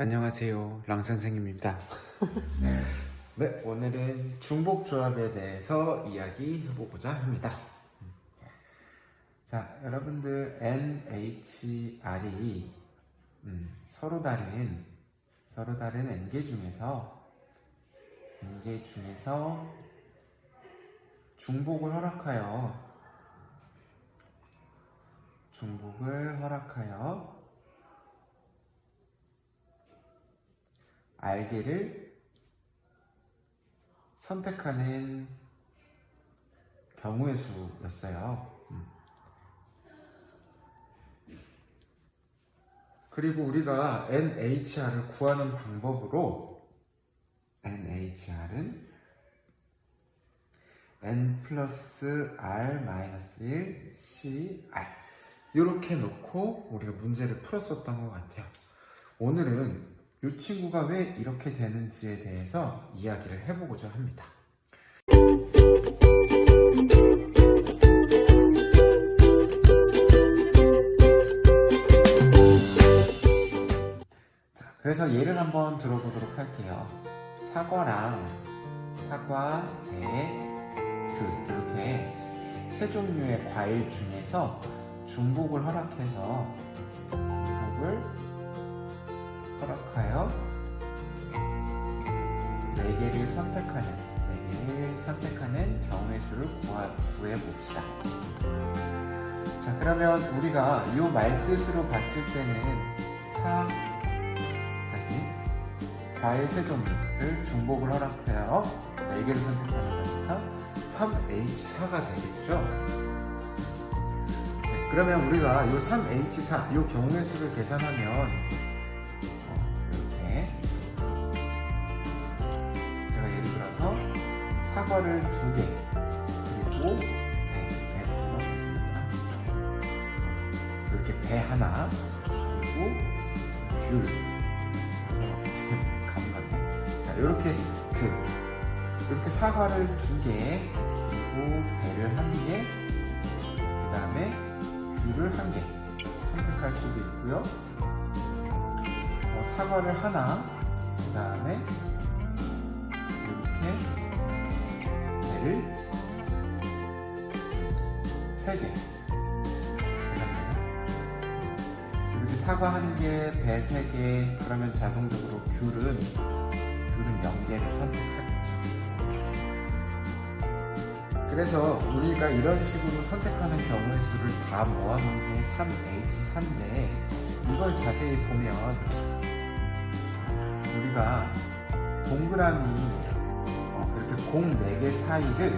안녕하세요. 랑 선생님입니다. 네, 오늘은 중복 조합에 대해서 이야기 해보고자 합니다. 자, 여러분들 NHR이 음, 서로 다른 서로 다른 N개 중에서 N개 중에서 중복을 허락하여 중복을 허락하여 알게를 선택하는 경우의 수였어요. 음. 그리고 우리가 NHR을 구하는 방법으로 NHR은 N 플러스 R 마이너스 1 CR 이렇게 놓고 우리가 문제를 풀었었던 것 같아요. 오늘은 이 친구가 왜 이렇게 되는지에 대해서 이야기를 해보고자 합니다. 자, 그래서 예를 한번 들어보도록 할게요. 사과랑 사과, 배, 귤 이렇게 세 종류의 과일 중에서 중복을 허락해서 중복을 허락하여 네 개를 선택하는 네 개를 선택하는 경우의 수를 구하, 구해 봅시다. 자 그러면 우리가 이 말뜻으로 봤을 때는 사 다시 과일 세 종류를 중복을 허락하여 네 개를 선택하는 거니까 3H4가 되겠죠. 네, 그러면 우리가 이 3H4 이 경우의 수를 계산하면 제가 예를 들어서 사과를 두 개 그리고 배, 배 넣어보겠습니다. 이렇게 배 하나 그리고 귤 감각이 자 이렇게 그 이렇게 사과를 두 개 그리고 배를 한개그 다음에 귤을 한 개 선택할 수도 있고요. 어, 사과를 하나, 그 다음에 이렇게 배를 세 개. 이렇게 사과 한 개, 배 세 개, 그러면 자동적으로 귤은 귤은 0개를 선택하겠죠. 그래서 우리가 이런 식으로 선택하는 경우의 수를 다 모아놓은 게 3H4인데 이걸 자세히 보면 우리가 동그라미 어, 이렇게 공 4개 사이를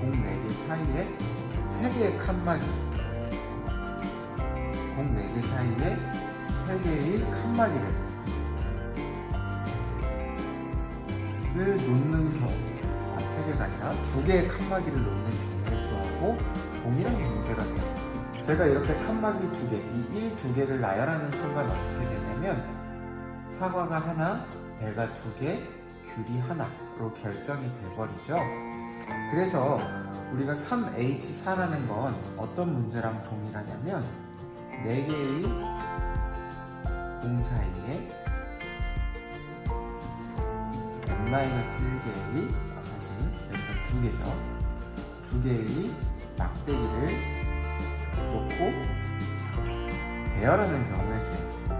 공 4개 사이에 3개의 칸막이 공 4개 사이에 3개의 칸막이를 를 놓는 경우 아, 3개가 아니라 2개의 칸막이를 놓는 경우의 수하고 동일한 문제가 돼요. 제가 이렇게 칸막이 2개, 이 1, 2개를 나열하는 순간 어떻게 되냐면 사과가 하나, 배가 2개, 귤이 하나로 결정이 돼버리죠 그래서 우리가 3H4라는 건 어떤 문제랑 동일하냐면 4개의 공 사이에 n-1개의 아, 다시 여기서 두 개죠. 두 개의 막대기를 놓고 배열하는 경우의 수예요.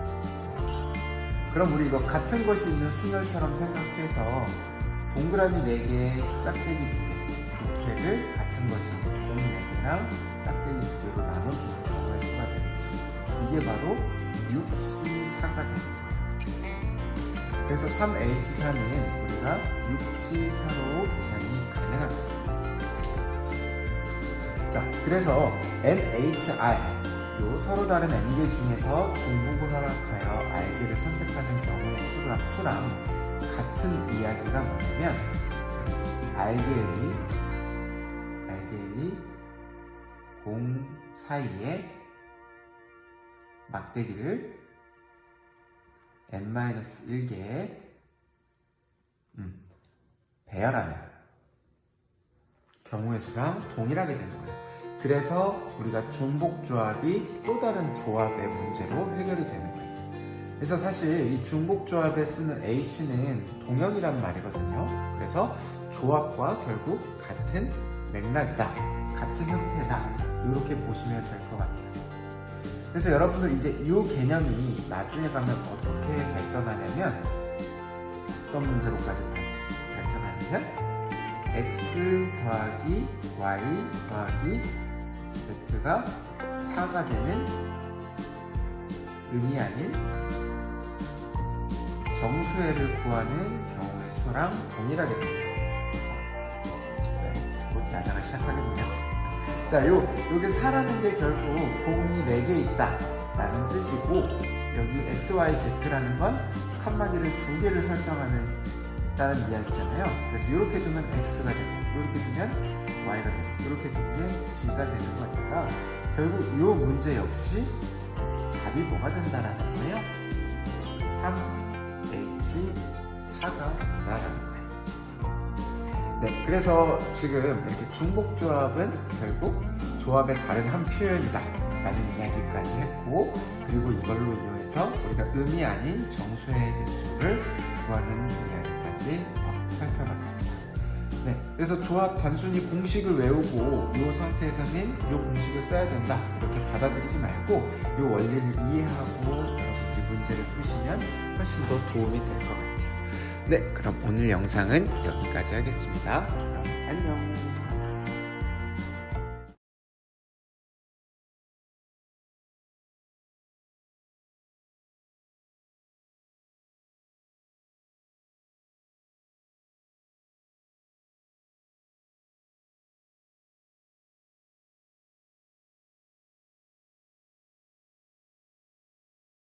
그럼 우리 이거 같은 것이 있는 순열처럼 생각해서 동그라미 4개, 짝대기 2개, 높이를 같은 것이 공 4개랑 짝대기 2개로 나눠주는 경우의 수가 되겠죠. 이게 바로 6C4가 됩니다. 그래서 3H4는 우리가 6C4로 계산이 가능합니다. 자, 그래서 NHR, 요 서로 다른 N개 중에서 중복을 허락하여 R개를 선택하는 경우의 수랑, 수랑 같은 이야기가 뭐냐면 R개의, R개의 공 사이에 막대기를 n-1개 음, 배열하는 경우의 수랑 동일하게 되는 거예요. 그래서 우리가 중복 조합이 또 다른 조합의 문제로 해결이 되는 거예요. 그래서 사실 이 중복 조합에 쓰는 H는 동형이란 말이거든요. 그래서 조합과 결국 같은 맥락이다. 같은 형태다. 이렇게 보시면 될 것 같아요. 그래서 여러분들 이제 이 개념이 나중에 가면 어떻게 발전하냐면 어떤 문제로까지 발- 발전하냐면 x 더하기 y 더하기 z가 4가 되는 의미 아닌 정수해를 구하는 경우의 수랑 동일하게 됩니다. 네, 곧 야자가 시작하겠네요. 자, 요, 요게 4라는 게 결국 공이 4개 있다. 라는 뜻이고, 여기 x, y, z라는 건 칸막이를 두 개를 설정하는 다는 이야기잖아요. 그래서 이렇게 두면 x가 되고, 이렇게 두면 y가 되고, 이렇게 두면 g가 되는 거니까, 결국 이 문제 역시 답이 뭐가 된다라는 거예요? 3H4가 된다라는 거예요. 네, 그래서 지금 이렇게 중복조합은 결국 조합의 다른 한 표현이다. 라는 이야기까지 했고, 그리고 이걸로 이용해서 우리가 의미 아닌 정수의 개수를 구하는 이야기까지 어, 살펴봤습니다. 네, 그래서 조합 단순히 공식을 외우고 이 상태에서는 이 공식을 써야 된다 이렇게 받아들이지 말고 이 원리를 이해하고 여러분들이 문제를 푸시면 훨씬 더 도움이 될 것 같아요. 네, 그럼 오늘 영상은 여기까지 하겠습니다. 그럼 안녕.